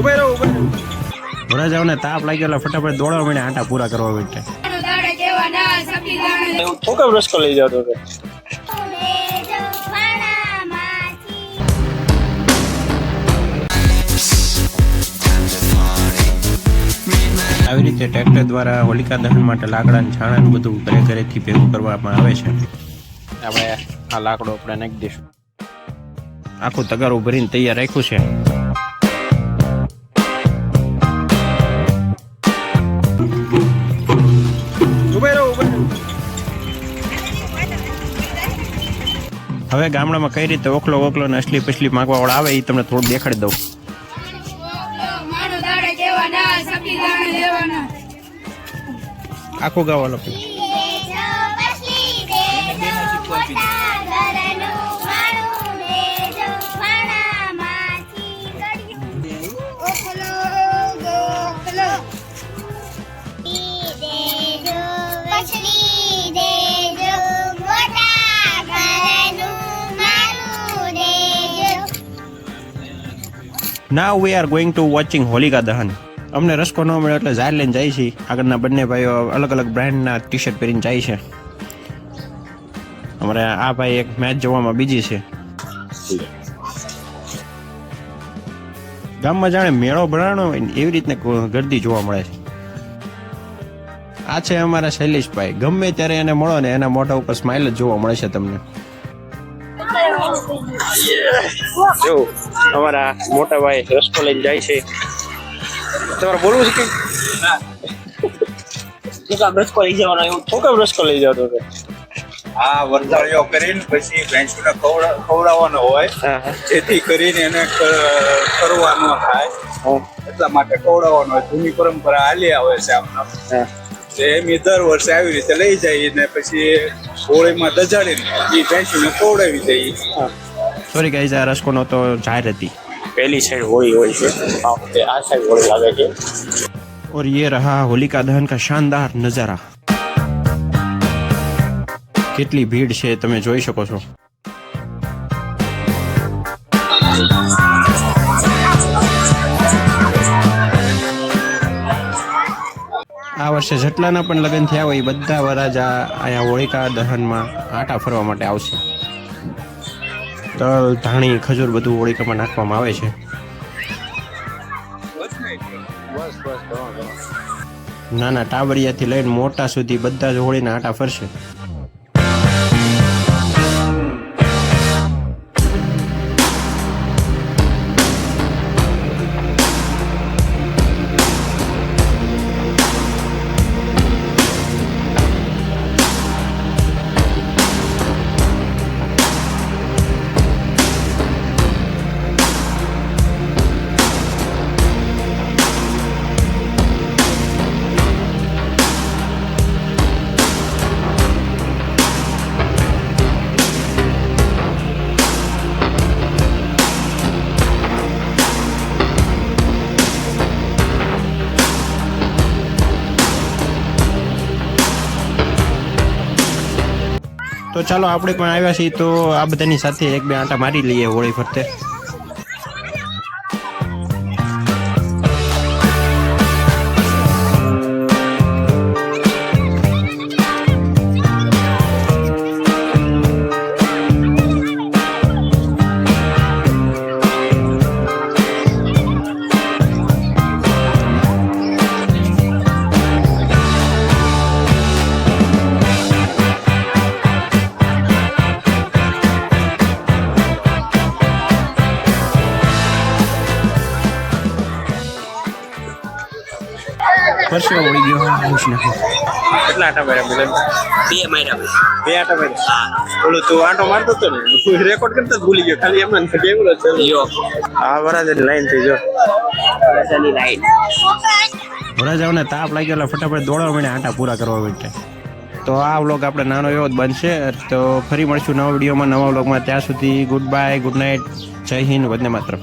ઉભે રહો ઉભે રહો. ને તાપ લાગ્યો એટલે ફટાફટ દોડવા મને આટા પૂરા કરવા માટે હું કેમ રસ્કો લઈ જાવ તો આવી રીતે ટ્રેક્ટર દ્વારા હોલિકા દહન માટે લાકડા છાણા છાણાનું બધું ઘરે ઘરેથી ભેગું કરવામાં આવે છે. આપણે આ લાકડો આપણે નાખી દઈશું. આખું તગારું ભરીને તૈયાર રાખ્યું છે. હવે ગામડામાં કઈ રીતે ઓખલો ઓખલો ને અસલી પસલી માગવા વાળા આવે એ તમને થોડું દેખાડી દઉં. આખું ગાવા વાળો now we are going to watching Holika Dahan અમને રસ્કો ન મળ્યો એટલે ઝાર લઈને જાય છે. આગળના બંને ભાઈઓ અલગ અલગ બ્રાન્ડના ટી શર્ટ પહેરીને જાય છે. અમારે આ ભાઈ એક મેચ જોવામાં બીજી છે. ગામમાં જાણે મેળો ભરાણો હોય ને એવી રીતને ગર્દી જોવા મળે છે. આ છે અમારા શૈલેષભાઈ. ગમે ત્યારે એને મળો ને એના મોઢા ઉપર સ્માઇલ જ જોવા મળે છે તમને. અમારા મોટા ભાઈ રસ્કો લઈને જાય છે. તમારે બોલવું છે કે? હું કામ રસ્કો લઈ જવાનો એવું? કેમ રસ્કો લઈ જાતો હતો? આ વરસાળીઓ કરીને પછી ભેંસોને ખવડા- ખવડાવવાનો હોય. જેથી કરીને એને ક- થાય. એટલા માટે ખવડાવવાનો હોય. જૂની પરંપરા હાલી આવે છે આમના. એમ દર વર્ષે આવી રીતે લઈ જાય ને પછી હોળીમાં દજાડીને એ ભેંસોને ખવડાવી દઈએ. સોરી ગાઈઝ આ રસ્કોનો તો જાહેર હતી પહેલી સાઈડ હોળી હોય છે આ વખતે આ સાઈડ હોળી લાગે છે और ये रहा होलिका दहन का शानदार नजारा કેટલી ભીડ છે તમે જોઈ શકો છો આ વર્ષે જેટલાના પણ લગ્ન થયા હોય એ બધા વરાજા અહીંયા હોળિકા દહનમાં આટા ફરવા માટે આવશે તલ, ધાણી, ખજૂર બધું હોળિકામાં નાખવામાં આવે છે. નાના ટાબરિયાથી લઈને મોટા સુધી બધા જ હોળીના આટા ફરશે. તો ચાલો, આપણે પણ આવ્યા છીએ. તો આ બધાની સાથે એક બે આંટા મારી લઈએ હોળી ફરતે. પરસેવો વળી ગયો હોશ નાખો. કેટલા આટા માર્યા મિલન બે માર્યા બે આટા માર્યા? બોલો તું આટો મારતો હતો ને તું રેકોર્ડ કરતો ભૂલી ગયો? ખાલી એમને કેવું છે. યો આ વરાજાની લાઈન થઈ જો. રજાની લાઈન વરાજાઓને તાપ લાગ્યો એટલે ફટાફટ દોડવા મળે આંટા પૂરા કરવા માટે તો આ વ્લોગ આપણે નાનો એવો જ બનશે. તો ફરી મળશું નવા વિડીયોમાં નવા વ્લોગમાં. ત્યાં સુધી ગુડ બાય ગુડ નાઇટ જય હિન્દ વંદે માતરમ.